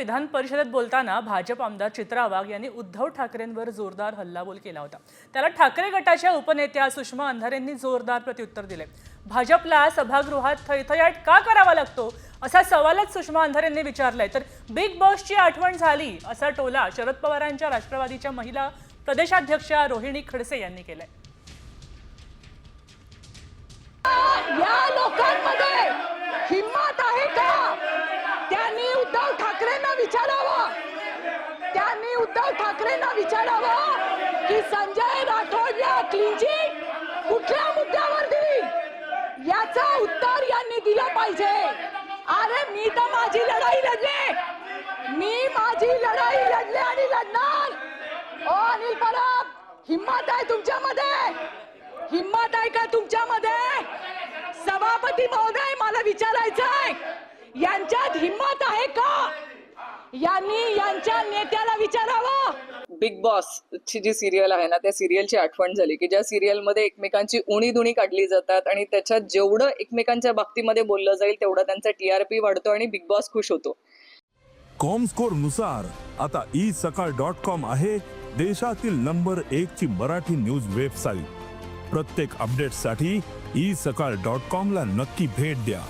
विधान परिषदेत बोलताना भाजप आमदार चित्रा वाघ यांनी उद्धव ठाकरेंवर जोरदार हल्लाबोल केला होता. त्याला ठाकरे गटाच्या उपनेत्या सुषमा अंधारेंनी जोरदार प्रत्युत्तर दिले. भाजपला सभागृहात थैथयाट का करावा लागतो? असा सवालच सुषमा अंधारेंनी विचारलाय. तर बिग बॉसची आठवण झाली असा टोला शरद पवारांच्या राष्ट्रवादीच्या महिला प्रदेशाध्यक्षा रोहिणी खडसे यांनी केलाय. ठाकरेंना विचारावं की संजय राठोडला क्लीन कुठल्या मुद्द्यावर दिली याचा उत्तर यांनी दिलं पाहिजे. अरे मी तर माझी लढाई लढले. मी माझी लढाई लढले आणि लढणार. ओ अनिल परब हिंमत आहे तुमच्यामध्ये? हिंमत आहे का तुमच्यामध्ये? सभापती महोदय मला विचारायचं आहे यांच्यात हिंमत आहे का? यांनी यांच्या नेत्याला विचारावं. बिग बॉसची जी सिरियल आहे ना त्या सिरियलची आठवण झाली की ज्या सिरियलमध्ये एकमेकांची उणी दुणी काढली जातात आणि त्याच्यात जेवढं एकमेकांच्या बाबतीमध्ये बोललं जाईल तेवढा त्यांचा टीआरपी वाढतो आणि बिग बॉस खुश होतो. कॉमस्कोरनुसार आता ई सकाळ डॉट कॉम आहे देशातील नंबर एक ची मराठी न्यूज वेबसाईट. प्रत्येक अपडेटसाठी ई सकाळ डॉट कॉम ला नक्की भेट द्या.